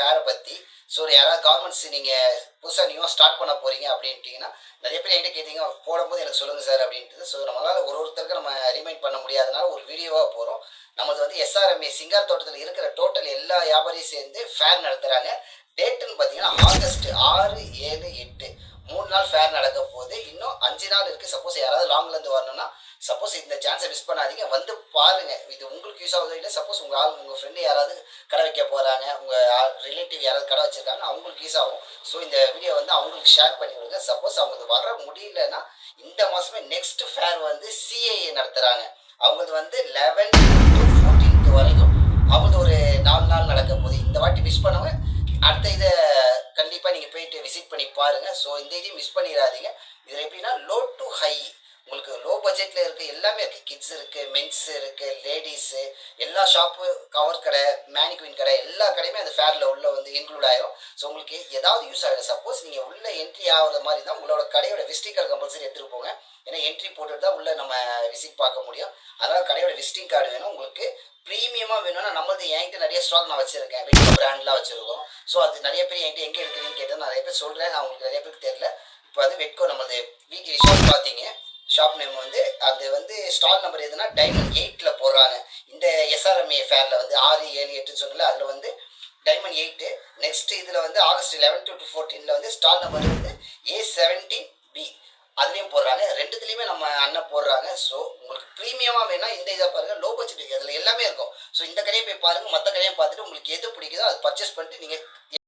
ஃபேரை பற்றி ஸோ யாராவது கவர்மெண்ட்ஸ் நீங்கள் புதுசாக நியூவாக ஸ்டார்ட் பண்ண போகிறீங்க அப்படின்ட்டிங்கன்னா நிறைய பேர் என்கிட்ட கேட்டீங்க போடும்போது எனக்கு சொல்லுங்கள் சார் அப்படின்ட்டு ஸோ நம்மளால் ஒரு ஒருத்தருக்கு நம்ம ரிமைண்ட் பண்ண முடியாதனால ஒரு வீடியோவாக போகிறோம் நமது வந்து எஸ்ஆர்எம்ஏ சிங்கார் தோட்டத்தில் இருக்கிற டோட்டல் எல்லா வியாபாரியும் சேர்ந்து ஃபேர் நடத்துகிறாங்க டேட்டுன்னு பார்த்தீங்கன்னா ஆகஸ்ட் ஆறு ஏழு எட்டு. மூணு நாள் ஃபேர் சப்போஸ் யாராவது லாங்லேருந்து வரணும்னா சப்போஸ் இந்த சான்ஸை மிஸ் பண்ணாதீங்க. வந்து பாருங்க. இது உங்களுக்கு யூஸ் ஆகுதோ இல்லை சப்போஸ் உங்கள் ஆள் உங்கள் ஃப்ரெண்டு யாராவது கடை வைக்க போகிறாங்க உங்கள் ரிலேட்டிவ் யாராவது கடை வச்சிருக்காங்க அவங்களுக்கு யூஸ் ஆகும். ஸோ இந்த வீடியோ வந்து அவங்களுக்கு ஷேர் பண்ணி கொடுங்க சப்போஸ் அவங்களுக்கு வர முடியலன்னா இந்த மாதமே நெக்ஸ்ட் ஃபேர் வந்து சிஏஏ நடத்துகிறாங்க அவங்களது வந்து லெவன் டு ஃபோர்டீன்த் வரைக்கும். அவங்களுக்கு ஒரு நாலு நாள் நடக்கும் போது இந்த வாட்டி மிஸ் பண்ணவங்க அடுத்த இதை கண்டிப்பாக நீங்கள் போயிட்டு விசிட் பண்ணி பாருங்கள் ஸோ இந்த இதையும் மிஸ் பண்ணிடாதீங்க. இதில் எப்படின்னா லோ டு ஹை உங்களுக்கு லோ பட்ஜெட்டில் இருக்குது எல்லாமே இருக்குது கிட்ஸ் இருக்குது மென்ஸ் இருக்குது லேடிஸு எல்லா ஷாப்பு கவர் கடை மேனிக்வின் கடை எல்லா கடையுமே அந்த ஃபேரில் உள்ளே வந்து இன்க்ளூட் ஆயிரும். ஸோ உங்களுக்கு ஏதாவது யூஸ் ஆகிடும் சப்போஸ் நீங்கள் உள்ளே என்ட்ரி ஆகிற மாதிரி தான் உங்களோட கடையோட விசிட்டிங் கார்டு கம்பல்சரி எடுத்துகிட்டு போங்க. ஏன்னா என்ட்ரி போட்டுட்டு தான் உள்ளே நம்ம விசிட் பார்க்க முடியும். அதனால் கடையோட விசிட்டிங் கார்டு வேணும். உங்களுக்கு ப்ரீமியமாக வேணும்னா நம்மளது என்கிட்ட நிறைய ஸ்டாக் நான் வச்சுருக்கேன். வீட்டில் பிராண்ட்லாம் வச்சுருக்கோம். ஸோ அது நிறைய பேர் என்கிட்ட எங்கே இருக்குதுன்னு கேட்டால் நிறைய பேர் சொல்கிறேன் அவங்களுக்கு நிறைய பேருக்கு தெரியல. இப்போ வந்து வெட்கோ நம்மளது வீக்லி ஷாப் பார்த்தீங்க. ஷாப் நேம் வந்து அது வந்து ஸ்டால் நம்பர் எதுனா டைமண்ட் எயிட்டில் போடுறாங்க. இந்த எஸ்ஆர்எம்ஏ ஃபேரில் வந்து ஆறு ஏழு எட்டுன்னு சொல்லல அதில் வந்து டைமண்ட் எயிட்டு நெக்ஸ்ட் இதில் வந்து ஆகஸ்ட் லெவன் டு ஃபோர்டீனில் வந்து ஸ்டால் நம்பர் வந்து ஏ செவன்டீன் பி அதுலேயும் போடுறாங்க. ரெண்டுத்துலேயுமே நம்ம அண்ணன் போடுறாங்க. ஸோ உங்களுக்கு ப்ரீமியமாக வேணால் இந்த இதை பாருங்கள் லோ பட்ஜெட் அதில் எல்லாமே இருக்கும் ஸோ இந்த கடையை போய் பாருங்கள் மற்ற கடையை பார்த்துட்டு உங்களுக்கு எது பிடிக்குதோ அது பர்ச்சேஸ் பண்ணிட்டு நீங்கள்